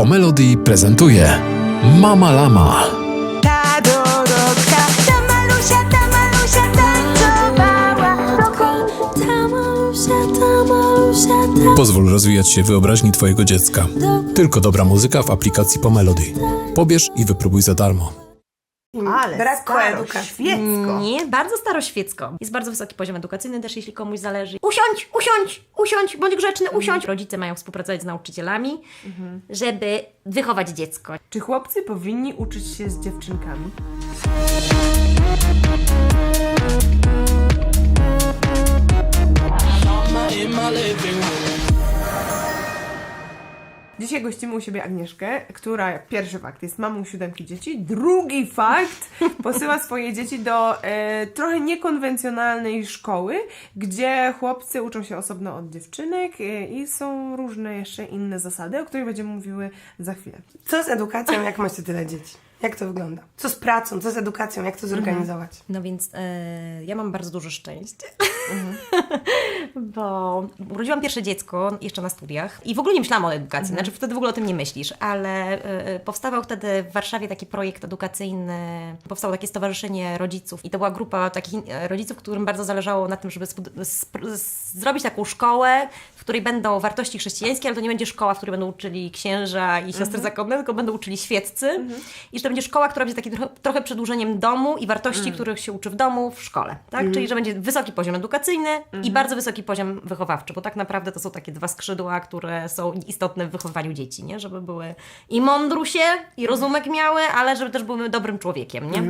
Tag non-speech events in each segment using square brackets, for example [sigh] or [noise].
Pomelody prezentuje Mama Lama. Ta Dorotka, ta malusia, ta malusia tańcowała Ta malusia, ta malusia, ta Pozwól rozwijać się wyobraźni Twojego dziecka. Tylko dobra muzyka w aplikacji Pomelody. Pobierz i wypróbuj za darmo. Ale Brak staroświecko. Nie, bardzo staroświecko. Jest bardzo wysoki poziom edukacyjny też, jeśli komuś zależy. Usiądź, usiądź, usiądź, bądź grzeczny, usiądź. Rodzice mają współpracować z nauczycielami, żeby wychować dziecko. Czy chłopcy powinni uczyć się z dziewczynkami? Dzisiaj gościmy u siebie Agnieszkę, która pierwszy fakt jest mamą siódemki dzieci, drugi fakt [laughs] posyła swoje dzieci do e, trochę niekonwencjonalnej szkoły, gdzie chłopcy uczą się osobno od dziewczynek e, i są różne jeszcze inne zasady, o których będziemy mówiły za chwilę. Co z edukacją, jak macie tyle dzieci? Jak to wygląda? Co z pracą, co z edukacją, jak to zorganizować? No więc e, ja mam bardzo duże szczęście, [laughs] bo urodziłam pierwsze dziecko jeszcze na studiach i w ogóle nie myślałam o edukacji, znaczy wtedy w ogóle o tym nie myślisz, ale e, powstawał wtedy w Warszawie taki projekt edukacyjny, powstało takie stowarzyszenie rodziców i to była grupa takich e, rodziców, którym bardzo zależało na tym, żeby zrobić taką szkołę, w której będą wartości chrześcijańskie, ale to nie będzie szkoła, w której będą uczyli księża i siostry zakonne, tylko będą uczyli świeccy. I że to będzie szkoła, która będzie takim trochę, trochę przedłużeniem domu i wartości, których się uczy w domu, w szkole, tak? Czyli, że będzie wysoki poziom edukacyjny i bardzo wysoki poziom wychowawczy, bo tak naprawdę to są takie dwa skrzydła, które są istotne w wychowywaniu dzieci, nie? Żeby były i mądrusie, i rozumek miały, ale żeby też były dobrym człowiekiem, nie?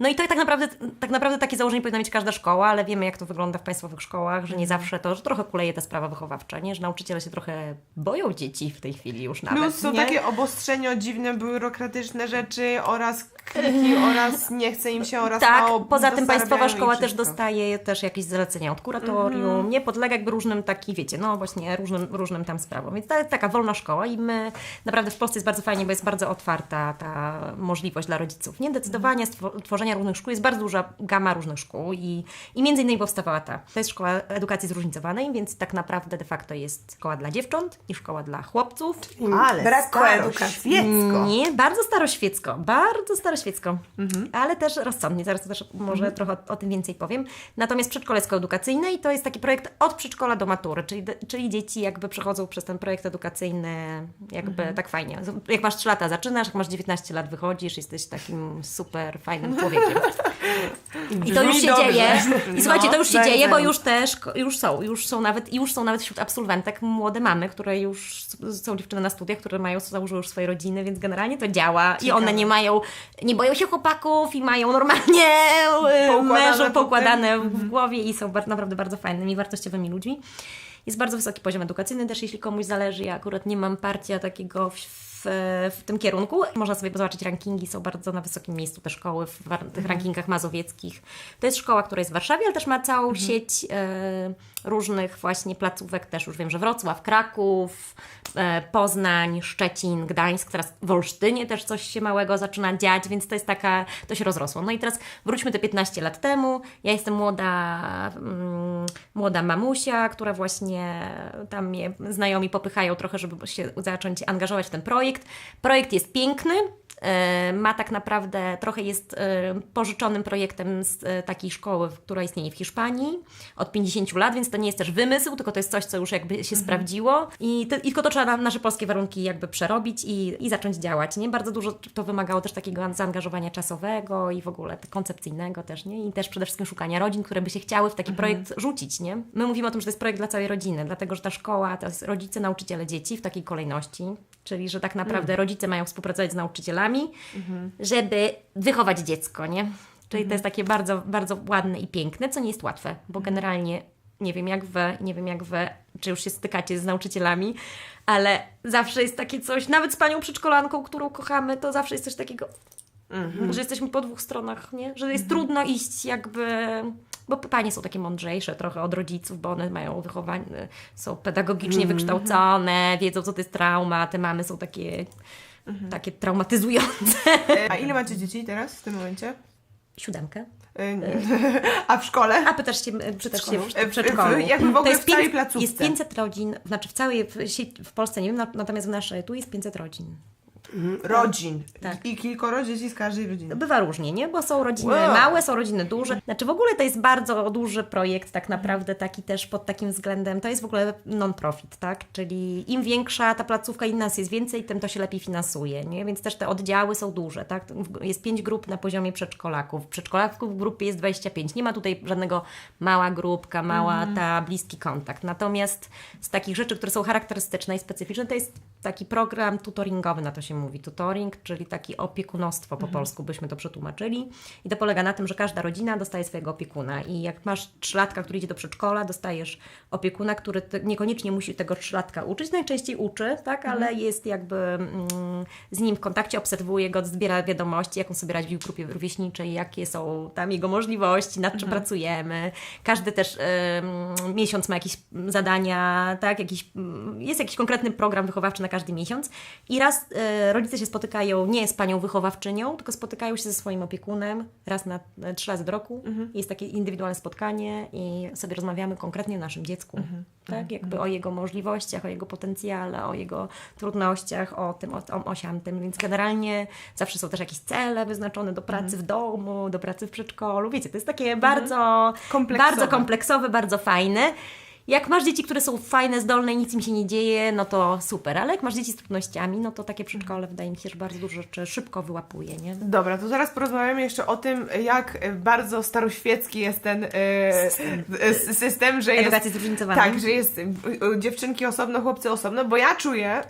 No i to tak naprawdę, tak naprawdę takie założenie powinna mieć każda szkoła, ale wiemy jak to wygląda w państwowych szkołach, że nie zawsze to, że trochę kuleje ta sprawa wychowawcza, nie? Że nauczyciele się trochę boją dzieci w tej chwili już nawet, Plus są nie? takie obostrzenia, dziwne, biurokratyczne rzeczy oraz kliki, [laughs] oraz nie chce im się, oraz Tak, mało poza tym państwowa szkoła też dostaje też jakieś zalecenia od kuratorium, nie podlega jakby różnym takim, wiecie, no właśnie różnym, różnym tam sprawom. Więc to jest taka wolna szkoła i my naprawdę w Polsce jest bardzo fajnie, bo jest bardzo otwarta ta możliwość dla rodziców. Nie decydowanie stwo- tworzenia różnych szkół, jest bardzo duża gama różnych szkół i, i między innymi powstawała ta. To jest szkoła edukacji zróżnicowanej, więc tak naprawdę de facto jest szkoła dla dziewcząt i szkoła dla chłopców. Ale Brak staroświecko. Nie, bardzo staroświecko, bardzo staroświecko, ale też rozsądnie, zaraz też może trochę o, o tym więcej powiem. Natomiast przedszkolecko-edukacyjne i to jest taki projekt od przedszkola do matury, czyli, czyli dzieci jakby przechodzą przez ten projekt edukacyjny jakby tak fajnie. Jak masz 3 lata zaczynasz, jak masz 19 lat wychodzisz, jesteś takim super fajnym [laughs] człowiekiem. I to już się dobrze. dzieje. I słuchajcie, to No, już się dzieje, bo już też już są, już są nawet, już są nawet wśród absolwentek młode mamy, które już są dziewczyny na studiach, które mają, założyły już swoje rodziny, więc generalnie to działa i one nie mają, nie boją się chłopaków i mają normalnie Poukładane mężów potem. poukładane w głowie i są naprawdę bardzo fajnymi, wartościowymi ludźmi. Jest bardzo wysoki poziom edukacyjny też, jeśli komuś zależy. Ja akurat nie mam partia takiego w, w, w tym kierunku. Można sobie zobaczyć rankingi, są bardzo na wysokim miejscu te szkoły w tych rankingach mazowieckich. To jest szkoła, która jest w Warszawie, ale też ma całą sieć e, różnych właśnie placówek. Też już wiem, że Wrocław, Kraków, e, Poznań, Szczecin, Gdańsk, teraz w Olsztynie też coś się małego zaczyna dziać, więc to jest taka, to się rozrosło. No i teraz wróćmy te 15 lat temu. Ja jestem młoda, mm, młoda mamusia, która właśnie tam mnie znajomi popychają trochę, żeby się zacząć angażować w ten projekt. Projekt jest piękny. e, Ma tak naprawdę, trochę jest e, pożyczonym projektem z e, takiej szkoły, która istnieje w Hiszpanii od 50 lat, więc to nie jest też wymysł, tylko to jest coś, co już jakby się sprawdziło i, tylko to trzeba na nasze polskie warunki jakby przerobić i, i zacząć działać, nie? Bardzo dużo to wymagało też takiego zaangażowania czasowego i w ogóle koncepcyjnego też, nie? I też przede wszystkim szukania rodzin, które by się chciały w taki projekt rzucić, nie? My mówimy o tym, że to jest projekt dla całej rodziny, dlatego, że ta szkoła to jest rodzice, nauczyciele, dzieci w takiej kolejności, czyli, że tak naprawdę rodzice mają współpracować z nauczycielami, żeby wychować dziecko, nie? Czyli to jest takie bardzo, bardzo ładne i piękne, co nie jest łatwe, bo generalnie nie wiem jak wy, nie wiem jak wy, czy już się stykacie z nauczycielami, ale zawsze jest takie coś, nawet z panią przedszkolanką, którą kochamy, to zawsze jest coś takiego, że jesteśmy po dwóch stronach, nie? Że jest trudno iść jakby... Bo panie są takie mądrzejsze trochę od rodziców, bo one mają wychowanie, są pedagogicznie wykształcone, wiedzą co to jest trauma, te mamy są takie, takie traumatyzujące. [laughs] A ile macie dzieci teraz w tym momencie? Siódemkę. [laughs] A w szkole? A pytasz się, pytasz się w, przedszkolu. jakby w ogóle To jest w całej 500 placówce. Jest 500 rodzin, znaczy w całej w, w Polsce nie wiem, na- natomiast w naszej tu jest 500 rodzin. Rodzin. Tak. I kilkoro dzieci z każdej rodziny. Bywa różnie, nie? Bo są rodziny Wow. małe, są rodziny duże. Znaczy w ogóle to jest bardzo duży projekt, tak naprawdę taki też pod takim względem. To jest w ogóle non-profit, tak? Czyli im większa ta placówka, im nas jest więcej, tym to się lepiej finansuje, nie? Więc też te oddziały są duże, tak? Jest pięć grup na poziomie przedszkolaków. Przedszkolaków w grupie jest 25. Nie ma tutaj żadnego mała grupka, mała ta bliski kontakt. Natomiast z takich rzeczy, które są charakterystyczne i specyficzne, to jest taki program tutoringowy, na to się mówi. Tutoring, czyli taki opiekunostwo po polsku byśmy to przetłumaczyli. I to polega na tym, że każda rodzina dostaje swojego opiekuna. I jak masz trzylatka, który idzie do przedszkola, dostajesz opiekuna, który niekoniecznie musi tego trzylatka uczyć. Najczęściej uczy, tak, ale jest jakby mm, z nim w kontakcie, obserwuje go, zbiera wiadomości, jak on sobie radzi w grupie rówieśniczej, jakie są tam jego możliwości, nad czym pracujemy. Każdy też em, miesiąc ma jakieś zadania, tak, jakiś, mm, jest jakiś konkretny program wychowawczy na każdy miesiąc. I raz e, rodzice się spotykają nie z panią wychowawczynią, tylko spotykają się ze swoim opiekunem raz na e, trzy razy do roku. Jest takie indywidualne spotkanie i sobie rozmawiamy konkretnie o naszym dziecku. Tak, jakby o jego możliwościach, o jego potencjale, o jego trudnościach, o tym, o, o, o siamtym. Więc generalnie zawsze są też jakieś cele wyznaczone do pracy w domu, do pracy w przedszkolu. Wiecie, to jest takie bardzo Kompleksowe. bardzo kompleksowe, bardzo fajne. Jak masz dzieci, które są fajne, zdolne i nic im się nie dzieje, no to super, ale jak masz dzieci z trudnościami, no to takie przedszkole wydaje mi się, że bardzo dużo rzeczy szybko wyłapuje, nie? Dobra, to zaraz porozmawiamy jeszcze o tym, jak e, bardzo staroświecki jest ten e, system, system że Edukacji jest, zróżnicowanej. Tak, że jest e, e, dziewczynki osobno, chłopcy osobno, bo ja czuję,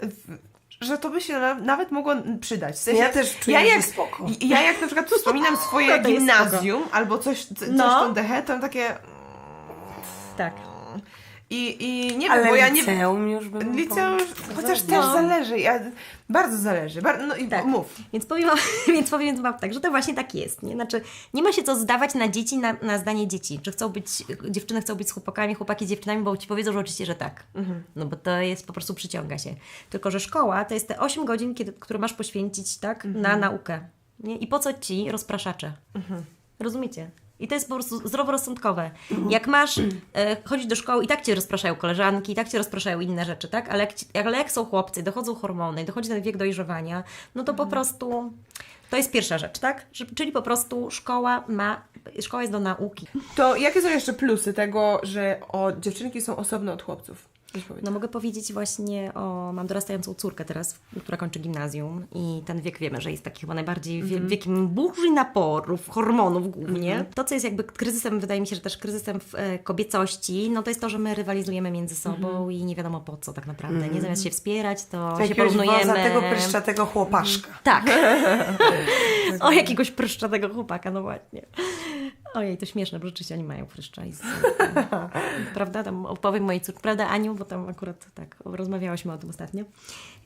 że to by się na, nawet mogło przydać. W sensie, Ja też czuję, ja jak, spoko. Ja jak na przykład wspominam [laughs] swoje No jest gimnazjum albo coś, co- coś No. tą dechę, to takie... Tak. I, I nie wiem, Ale bo ja nie... liceum już bym Liceum, chociaż też zależy, ja, bardzo zależy, bar, no i Tak. mów. Więc powiem, [laughs] więc powiem Wam tak, że to właśnie tak jest. Nie? Znaczy, nie ma się co zdawać na dzieci, na, na zdanie dzieci. Czy chcą być, dziewczyny chcą być z chłopakami, chłopaki z dziewczynami, bo ci powiedzą, że oczywiście, że tak. No bo to jest po prostu przyciąga się. Tylko, że szkoła to jest te 8 godzin, kiedy, które masz poświęcić tak, na naukę. Nie? I po co ci rozpraszacze? Rozumiecie? I to jest po prostu zdroworozsądkowe. Jak masz e, chodzić do szkoły i tak cię rozpraszają koleżanki, i tak cię rozpraszają inne rzeczy, tak? Ale jak, ci, ale jak są chłopcy, dochodzą hormony, dochodzi ten wiek dojrzewania, no to po prostu to jest pierwsza rzecz, tak? Że, czyli po prostu szkoła ma, szkoła jest do nauki. To jakie są jeszcze plusy tego, że o, dziewczynki są osobno od chłopców? No mogę powiedzieć właśnie o, mam dorastającą córkę teraz, która kończy gimnazjum i ten wiek wiemy, że jest taki chyba najbardziej wie, wiekiem burzy naporów, hormonów głównie. To, co jest jakby kryzysem, wydaje mi się, że też kryzysem w e, kobiecości, no to jest to, że my rywalizujemy między sobą i nie wiadomo po co tak naprawdę, nie? Zamiast się wspierać, to się Jakiegoś porównujemy. tego pryszczatego chłopaszka. Tak. [laughs] o jakiegoś pryszczatego chłopaka, no właśnie. Ojej, to śmieszne, bo rzeczywiście oni mają pryszcza. I z, [laughs] prawda? Tam opowiem mojej córce, prawda Aniu, bo tam akurat tak rozmawiałyśmy o tym ostatnio.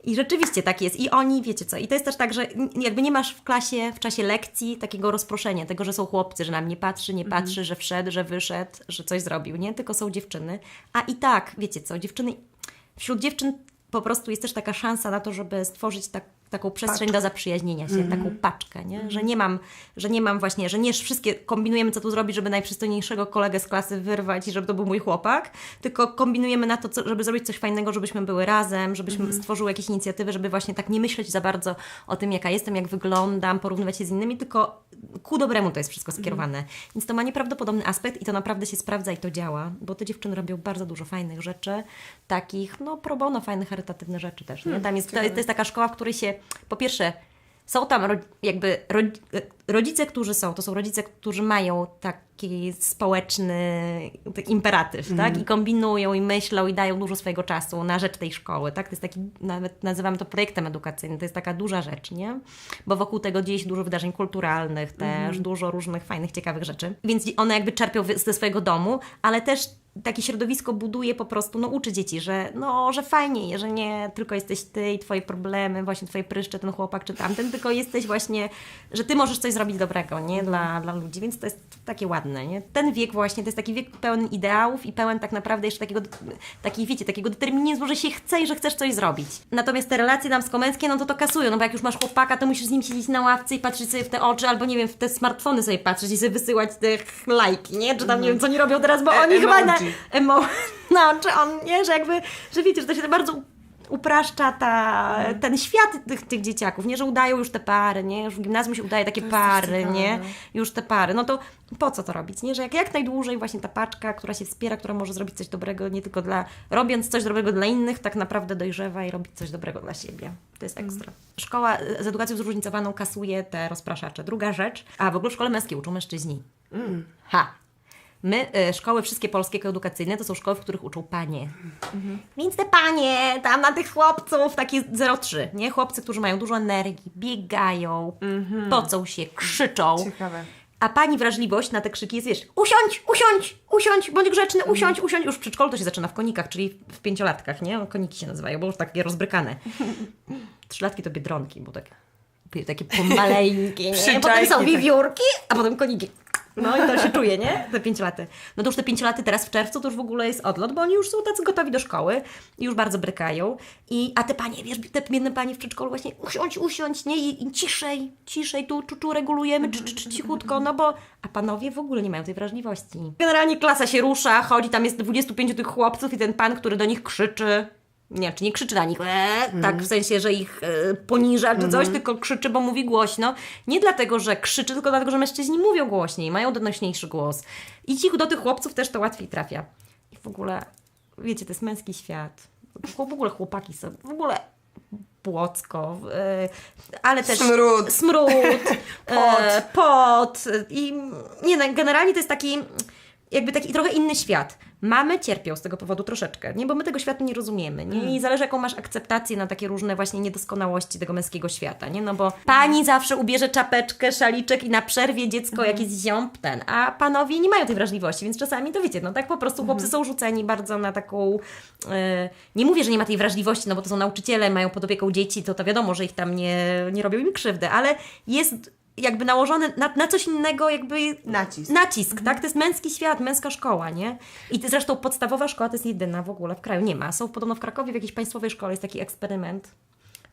I rzeczywiście tak jest. I oni, wiecie co, i to jest też tak, że jakby nie masz w klasie, w czasie lekcji takiego rozproszenia, tego, że są chłopcy, że na mnie patrzy, nie patrzy, że wszedł, że wyszedł, że coś zrobił, nie? Tylko są dziewczyny. A i tak, wiecie co, dziewczyny, wśród dziewczyn po prostu jest też taka szansa na to, żeby stworzyć tak, taką przestrzeń do zaprzyjaźnienia się, taką paczkę, nie? Że nie mam, że nie mam właśnie, że nie wszystkie kombinujemy, co tu zrobić, żeby najprzystojniejszego kolegę z klasy wyrwać i żeby to był mój chłopak, tylko kombinujemy na to, co, żeby zrobić coś fajnego, żebyśmy były razem, żebyśmy stworzyły jakieś inicjatywy, żeby właśnie tak nie myśleć za bardzo o tym, jaka jestem, jak wyglądam, porównywać się z innymi, tylko ku dobremu to jest wszystko skierowane. Więc to ma nieprawdopodobny aspekt i to naprawdę się sprawdza i to działa, bo te dziewczyny robią bardzo dużo fajnych rzeczy, takich, no pro bono fajnych, charytatywnych rzeczy też. Nie? Tam jest, to, to jest taka szkoła, w której się, po pierwsze, są tam ro, jakby ro, rodzice, którzy są, to są rodzice, którzy mają taki społeczny taki imperatyw, tak? I kombinują, i myślą, i dają dużo swojego czasu na rzecz tej szkoły, tak? To jest taki, nawet nazywamy to projektem edukacyjnym, to jest taka duża rzecz, nie? Bo wokół tego dzieje się dużo wydarzeń kulturalnych też, dużo różnych fajnych, ciekawych rzeczy. Więc one jakby czerpią ze swojego domu, ale też takie środowisko buduje po prostu, no uczy dzieci, że no, że fajnie, że nie tylko jesteś ty i twoje problemy, właśnie twoje pryszcze, ten chłopak czy tamten, tylko jesteś właśnie, że ty możesz coś zrobić dobrego, nie? Dla, dla ludzi, więc to jest takie ładne, nie? Ten wiek właśnie, to jest taki wiek pełen ideałów i pełen tak naprawdę jeszcze takiego, takiej, wiecie, takiego determinizmu, że się chce i że chcesz coś zrobić. Natomiast te relacje damsko-męskie, no to to kasują, no bo jak już masz chłopaka, to musisz z nim siedzieć na ławce i patrzeć sobie w te oczy, albo nie wiem, w te smartfony sobie patrzeć i sobie wysyłać te lajki, nie? Czy tam nie wiem, co oni robią teraz, bo E- oni chyba na... Emo... [laughs] No, czy on, nie? Że jakby, że wiecie, że to się bardzo upraszcza ta, ten świat tych, tych dzieciaków, nie? Że udają już te pary, nie? Już w gimnazjum się udaje takie pary, nie? Już te pary. No to po co to robić, nie? Że jak, jak najdłużej właśnie ta paczka, która się wspiera, która może zrobić coś dobrego nie tylko dla, robiąc coś dobrego dla innych, tak naprawdę dojrzewa i robić coś dobrego dla siebie. To jest ekstra. Szkoła e, z edukacją zróżnicowaną kasuje te rozpraszacze. Druga rzecz, a w ogóle w szkole męskiej uczą mężczyźni. Ha! My, e, szkoły wszystkie polskie edukacyjne, to są szkoły, w których uczą panie. Więc te panie, tam na tych chłopców, takie 0,3, nie? Chłopcy, którzy mają dużo energii, biegają, pocą się, krzyczą. Ciekawe. A pani wrażliwość na te krzyki jest, wiesz, usiądź, usiądź, usiądź, bądź grzeczny, usiądź, usiądź. Już w przedszkolu to się zaczyna w konikach, czyli w pięciolatkach, nie? Koniki się nazywają, bo już takie rozbrykane. [laughs] Trzylatki to biedronki, bo tak, takie pomaleńkie, nie? Potem są tak. wiewiórki, a potem koniki. No i to się czuje, nie? Te pięciolaty. No to już te pięciolaty teraz w czerwcu to już w ogóle jest odlot, bo oni już są tacy gotowi do szkoły i już bardzo brykają. I, a te panie, wiesz, te biedne panie w przedszkolu właśnie usiądź, usiądź, nie? I, i ciszej, ciszej, tu, tu, tu regulujemy, czy, czy, cichutko, no bo... A panowie w ogóle nie mają tej wrażliwości. Generalnie klasa się rusza, chodzi, tam jest 25 tych chłopców i ten pan, który do nich krzyczy, nie, czy nie krzyczy na nich, e, tak w sensie, że ich e, poniża czy coś, tylko krzyczy, bo mówi głośno. Nie dlatego, że krzyczy, tylko dlatego, że mężczyźni mówią głośniej, mają donośniejszy głos. I ci do tych chłopców też to łatwiej trafia. I w ogóle, wiecie, to jest męski świat. W ogóle chłopaki są, w ogóle płocko, e, ale też Smród. smród [laughs] e, pot i nie no, generalnie to jest taki jakby taki trochę inny świat. Mamy cierpią z tego powodu troszeczkę, nie? Bo my tego świata nie rozumiemy, nie? I zależy jaką masz akceptację na takie różne właśnie niedoskonałości tego męskiego świata, nie? No bo pani zawsze ubierze czapeczkę, szaliczek i na przerwie dziecko jakiś ziąb ten, a panowie nie mają tej wrażliwości, więc czasami to wiecie, no tak po prostu chłopcy są rzuceni bardzo na taką, e, nie mówię, że nie ma tej wrażliwości, no bo to są nauczyciele, mają pod opieką dzieci, to to wiadomo, że ich tam nie, nie robią im krzywdy, ale jest jakby nałożony na, na coś innego jakby Nacisk. nacisk, tak? To jest męski świat, męska szkoła, nie? I zresztą podstawowa szkoła to jest jedyna w ogóle w kraju. Nie ma. Są podobno w Krakowie w jakiejś państwowej szkole jest taki eksperyment,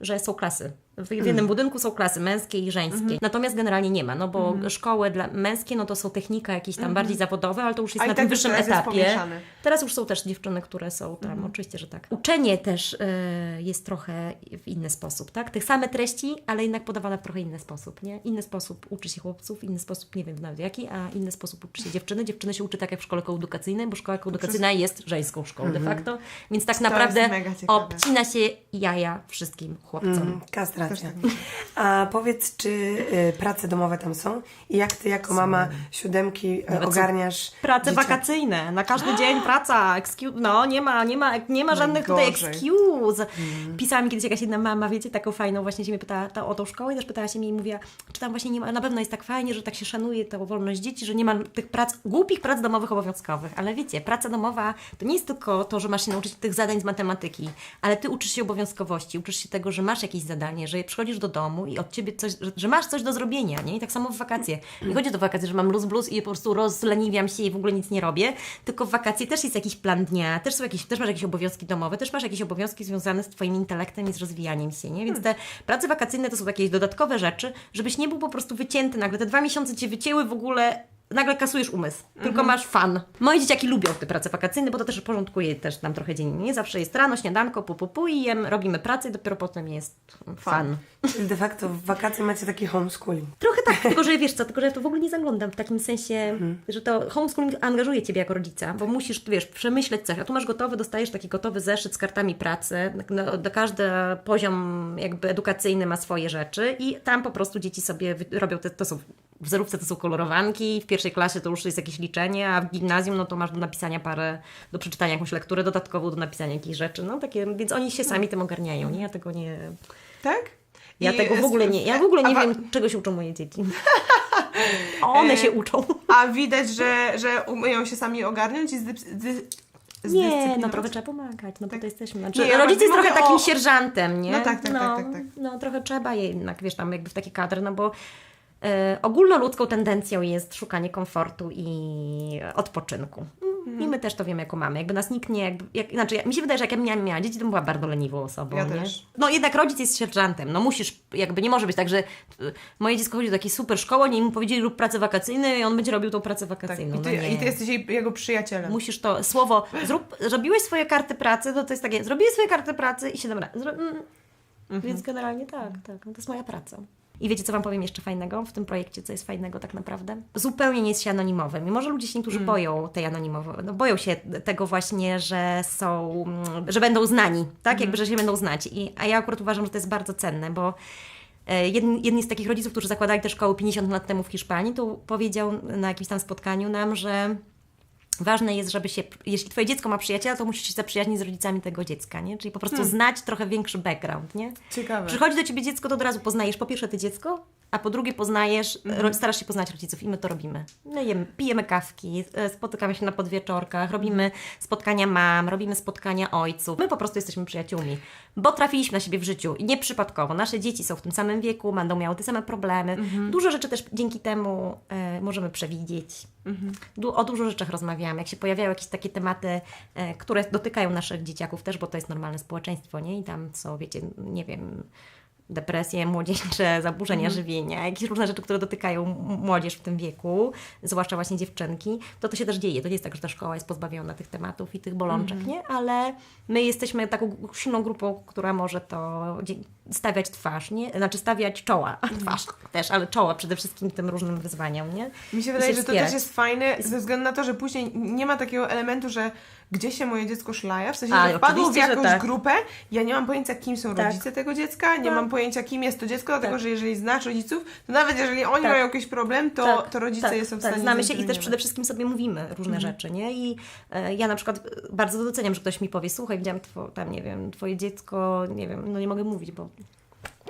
że są klasy. W, jednym budynku są klasy męskie i żeńskie. Natomiast generalnie nie ma, no bo szkoły dla męskie, no to są technika jakieś tam bardziej zawodowe, ale to już jest A na tak tym już wyższym etapie. Teraz już są też dziewczyny, które są tam, oczywiście, że tak. Uczenie też e, jest trochę w inny sposób, tak? Tych same treści, ale jednak podawane w trochę inny sposób, nie? Inny sposób uczy się chłopców, inny sposób, nie wiem nawet jaki, a inny sposób uczy się dziewczyny. Dziewczyny się uczy tak jak w szkole koedukacyjnej, bo szkoła koedukacyjna jest żeńską szkołą de facto, więc tak naprawdę mega ciekawe. obcina się jaja wszystkim chłopcom. Mm, Kastracja. A powiedz, czy y, prace domowe tam są? I jak ty jako mama siódemki y, Nawet ogarniasz Prace dzieciak? wakacyjne, na każdy dzień praca, excuse, no nie ma, nie ma, nie ma żadnych tutaj Najgorzej. excuse. Pisała mi kiedyś jakaś jedna mama, wiecie, taką fajną, właśnie się mnie pytała ta, o tą szkołę i też pytała się mnie i mówiła, czy tam właśnie nie ma, na pewno jest tak fajnie, że tak się szanuje tą wolność dzieci, że nie ma tych prac, głupich prac domowych obowiązkowych, ale wiecie, praca domowa to nie jest tylko to, że masz się nauczyć tych zadań z matematyki, ale ty uczysz się obowiązkowości, uczysz się tego, że masz jakieś zadanie, że przychodzisz do domu i od ciebie coś, że, że masz coś do zrobienia, nie? I tak samo w wakacje. Nie chodzi do wakacji, że mam luz blues i po prostu rozleniwiam się i w ogóle nic nie robię, tylko w wakacje też jest jakiś plan dnia, też są jakieś, też masz jakieś obowiązki domowe, też masz jakieś obowiązki związane z twoim intelektem i z rozwijaniem się, nie? Więc te prace wakacyjne to są jakieś dodatkowe rzeczy, żebyś nie był po prostu wycięty nagle. Te dwa miesiące cię wycięły w ogóle nagle kasujesz umysł, tylko masz fan. Moje dzieciaki lubią te prace wakacyjne, bo to też porządkuje też nam trochę dzień. Nie zawsze jest rano, śniadanko, pu, pu, pu i jem, robimy pracę i dopiero potem jest fan. Czyli de facto w wakacje macie taki homeschooling. Trochę tak, [laughs] tylko że wiesz co, tylko że ja to w ogóle nie zaglądam w takim sensie, że to homeschooling angażuje Ciebie jako rodzica, bo musisz, wiesz, przemyśleć coś, a tu masz gotowy, dostajesz taki gotowy zeszyt z kartami pracy, no, do każdy poziom jakby edukacyjny ma swoje rzeczy i tam po prostu dzieci sobie robią, te, to są w zerówce to są kolorowanki, w pierwszej klasie to już jest jakieś liczenie, a w gimnazjum no to masz do napisania parę, do przeczytania jakąś lekturę dodatkową, do napisania jakichś rzeczy, no takie, więc oni się sami tym ogarniają, nie? Ja tego nie... Tak? Ja I tego w ogóle nie, ja w ogóle nie wiem, czego się uczą moje dzieci. [laughs] One się uczą. A widać, że, że umieją się sami ogarnąć i Nie, no trochę trzeba pomagać, no po to jesteśmy. Znaczy, Nie, rodzic jest trochę takim o- sierżantem, nie? No tak, tak, no, tak, tak, tak. No trochę trzeba jednak, wiesz, tam jakby w takie kadry, no bo e, ogólnoludzką tendencją jest szukanie komfortu i odpoczynku. Mhm. I my też to wiemy jako mamy. Jakby nas nikt nie... Jakby, jak, znaczy, mi się wydaje, że jak ja miałam, miała dzieci, to bym była bardzo leniwą osobą. Ja nie? też. No jednak rodzic jest sierżantem. No musisz, jakby nie może być tak, że y, moje dziecko chodzi do takiej super szkoły, oni mu powiedzieli rób pracę wakacyjną i on będzie robił tą pracę Tak. wakacyjną. I, ty, no nie. I ty jesteś jego przyjacielem. Musisz to słowo, zrób, zrobiłeś swoje karty pracy, to to jest takie, zrobiłeś swoje karty pracy i się dobra. Zro, mm. Więc generalnie tak, tak, no to jest moja praca. I wiecie, co Wam powiem jeszcze fajnego w tym projekcie, co jest fajnego tak naprawdę? Zupełnie nie jest się anonimowym. Mimo, że ludzie się niektórzy boją tej anonimowości, no boją się tego właśnie, że są, mm, że będą znani, tak? Jakby, że się będą znać. I, a ja akurat uważam, że to jest bardzo cenne, bo e, Jedni, jedni z takich rodziców, którzy zakładali te szkoły 50 lat temu w Hiszpanii, to powiedział na jakimś tam spotkaniu nam, że Ważne jest, żeby się, jeśli Twoje dziecko ma przyjaciela, to musisz się zaprzyjaźnić z rodzicami tego dziecka, nie? Czyli po prostu znać trochę większy background, nie? Ciekawe. Przychodzi do Ciebie dziecko, to od razu poznajesz po pierwsze Ty dziecko, a po drugie poznajesz, ro, starasz się poznać rodziców i my to robimy. No jemy, pijemy kawki, e, spotykamy się na podwieczorkach, robimy spotkania mam, robimy spotkania ojców. My po prostu jesteśmy przyjaciółmi, bo trafiliśmy na siebie w życiu i nieprzypadkowo. Nasze dzieci są w tym samym wieku, będą miały te same problemy. Dużo rzeczy też dzięki temu e, możemy przewidzieć. Du- o dużo rzeczach rozmawiamy. Jak się pojawiają jakieś takie tematy, e, które dotykają naszych dzieciaków też, bo to jest normalne społeczeństwo, nie? I tam są, wiecie, nie wiem, depresje młodzieńcze, [laughs] zaburzenia żywienia, jakieś różne rzeczy, które dotykają młodzież w tym wieku, zwłaszcza właśnie dziewczynki, to to się też dzieje. To nie jest tak, że ta szkoła jest pozbawiona tych tematów i tych bolączek, nie? Ale my jesteśmy taką silną grupą, która może to stawiać twarz, nie? Znaczy stawiać czoła, [laughs] twarz też, ale czoła przede wszystkim tym różnym wyzwaniom, nie? Mi się wydaje, że to też jest fajne ze względu na to, że później nie ma takiego elementu, że gdzie się moje dziecko szlaja, w sensie, A, że wpadło w jakąś tak. grupę, ja nie mam pojęcia, kim są Tak. rodzice tego dziecka, nie Tak. mam pojęcia, kim jest to dziecko, dlatego Tak. że jeżeli znasz rodziców, to nawet jeżeli oni Tak. mają jakiś problem, to, Tak, to rodzice tak, są w tak, stanie Znamy się i też przede wszystkim sobie mówimy różne rzeczy, nie? I e, ja na przykład e, bardzo doceniam, że ktoś mi powie, słuchaj, widziałam two, tam, nie wiem, twoje dziecko, nie wiem, no nie mogę mówić, bo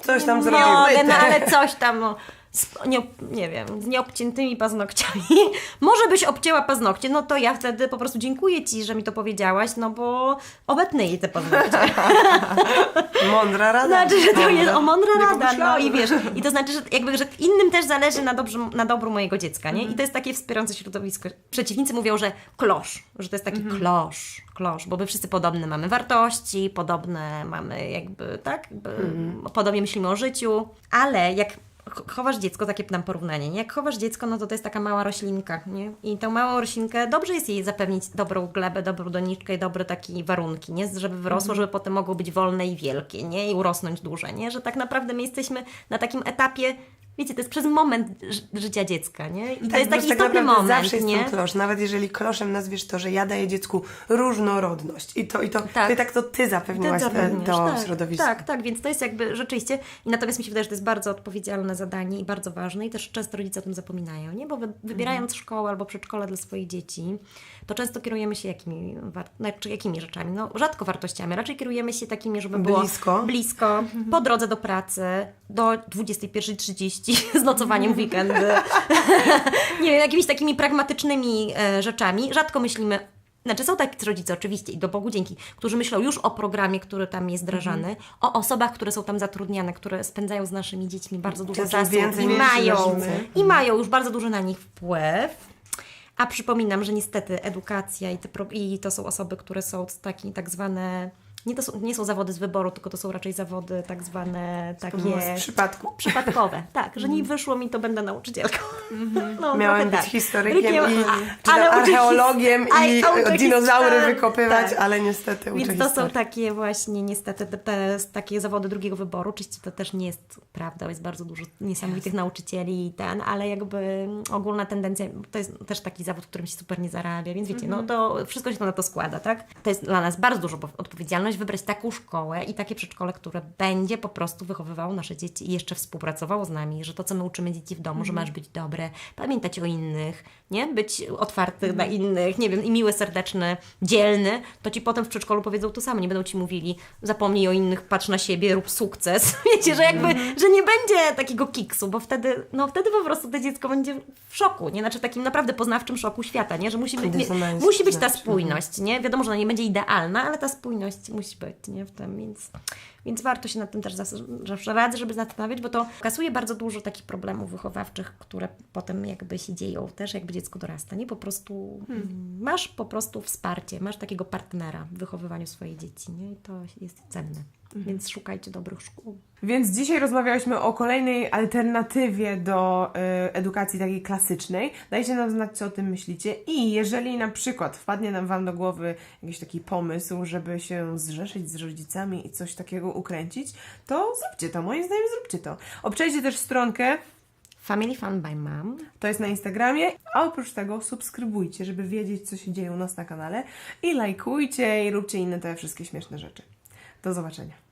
Coś tam nie zrobił. mogę, no ale coś tam, z, nie, nie wiem, z nieobciętymi paznokciami. [laughs] Może byś obcięła paznokcie, no to ja wtedy po prostu dziękuję Ci, że mi to powiedziałaś, no bo obetnę jej te paznokcie. [laughs] Mądra rada. Znaczy, że to jest o mądra rada, no i wiesz, i to znaczy, że jakby, że innym też zależy na, dobrze, na dobru mojego dziecka, nie? I to jest takie wspierające środowisko. Przeciwnicy mówią, że klosz, że to jest taki klosz, klosz, bo my wszyscy podobne mamy wartości, podobne mamy jakby, tak? Jakby, Podobnie myślimy o życiu, ale jak chowasz dziecko, takie nam porównanie, nie? Jak chowasz dziecko, no to to jest taka mała roślinka, nie? I tą małą roślinkę dobrze jest jej zapewnić dobrą glebę, dobrą doniczkę i dobre takie warunki, nie? Żeby wyrosło, żeby potem mogło być wolne i wielkie, nie? I urosnąć duże, nie? Że tak naprawdę my jesteśmy na takim etapie, wiecie, to jest przez moment ży- życia dziecka, nie? I to Tak, jest bo taki tak istotny moment, zawsze jest nie? ten klosz. Nawet jeżeli kloszem nazwiesz to, że ja daję dziecku różnorodność i to, i to, Tak. to i tak to ty Ty zapewniłaś zapewniasz, to tak, środowisko. Tak, tak, więc to jest jakby rzeczywiście, i natomiast mi się wydaje, że to jest bardzo odpowiedzialne zadanie i bardzo ważne i też często rodzice o tym zapominają, nie? Bo wy, wybierając Mhm. szkołę albo przedszkole dla swoich dzieci, to często kierujemy się jakimi, znaczy jakimi rzeczami? No rzadko wartościami, raczej kierujemy się takimi, żeby było Blisko. blisko, po drodze do pracy, do 21.30 [laughs] z nocowaniem w weekendy, [laughs] nie wiem, jakimiś takimi pragmatycznymi e, rzeczami. Rzadko myślimy, znaczy są tacy rodzice oczywiście i do Bogu dzięki, którzy myślą już o programie, który tam jest wdrażany, o osobach, które są tam zatrudniane, które spędzają z naszymi dziećmi bardzo dużo czasu i mają, i mają już bardzo duży na nich wpływ. A przypominam, że niestety edukacja i, te i to są osoby, które są takie tak zwane, nie, to są, nie są zawody z wyboru, tylko to są raczej zawody tak zwane takie Z przypadku. przypadkowe. Tak, że nie wyszło mi, to będę nauczycielką. No, Miałem być tak. historykiem Rykiem, i a- ale his- archeologiem i a dinozaury historii. wykopywać, Tak. ale niestety uczę Więc to są historii. takie właśnie niestety te, te, takie zawody drugiego wyboru. Oczywiście to też nie jest prawda, jest bardzo dużo niesamowitych nauczycieli i ten, ale jakby ogólna tendencja, to jest też taki zawód, w którym się super nie zarabia, więc wiecie, no to wszystko się to na to składa, tak? To jest dla nas bardzo dużo odpowiedzialność wybrać taką szkołę i takie przedszkole, które będzie po prostu wychowywało nasze dzieci i jeszcze współpracowało z nami, że to, co my uczymy dzieci w domu, że masz być dobre, pamiętać o innych, nie? Być otwarty na innych, nie wiem, i miły, serdeczny, dzielny, to ci potem w przedszkolu powiedzą to samo, nie będą ci mówili zapomnij o innych, patrz na siebie, rób sukces. [laughs] Wiecie, że jakby, że nie będzie takiego kiksu, bo wtedy, no wtedy po prostu to dziecko będzie w szoku, nie? Znaczy w takim naprawdę poznawczym szoku świata, nie? Że musi być, nie, musi być ta znaczy. spójność, nie? Wiadomo, że ona nie będzie idealna, ale ta spójność musi być, nie, w tym, więc, więc warto się nad tym też zawsze radzę, żeby zastanawiać, bo to kasuje bardzo dużo takich problemów wychowawczych, które potem jakby się dzieją też, jakby dziecko dorasta, nie, po prostu mm, masz po prostu wsparcie, masz takiego partnera w wychowywaniu swojej dzieci, nie, i to jest cenne, więc szukajcie dobrych szkół. Więc dzisiaj rozmawiałyśmy o kolejnej alternatywie do y, edukacji takiej klasycznej. Dajcie nam znać, co o tym myślicie. I jeżeli na przykład wpadnie nam Wam do głowy jakiś taki pomysł, żeby się zrzeszyć z rodzicami i coś takiego ukręcić, to zróbcie to. Moim zdaniem zróbcie to. Obczajcie też stronkę, Family Fun by Mom. to jest na Instagramie, a oprócz tego subskrybujcie, żeby wiedzieć, co się dzieje u nas na kanale i lajkujcie i róbcie inne te wszystkie śmieszne rzeczy. Do zobaczenia.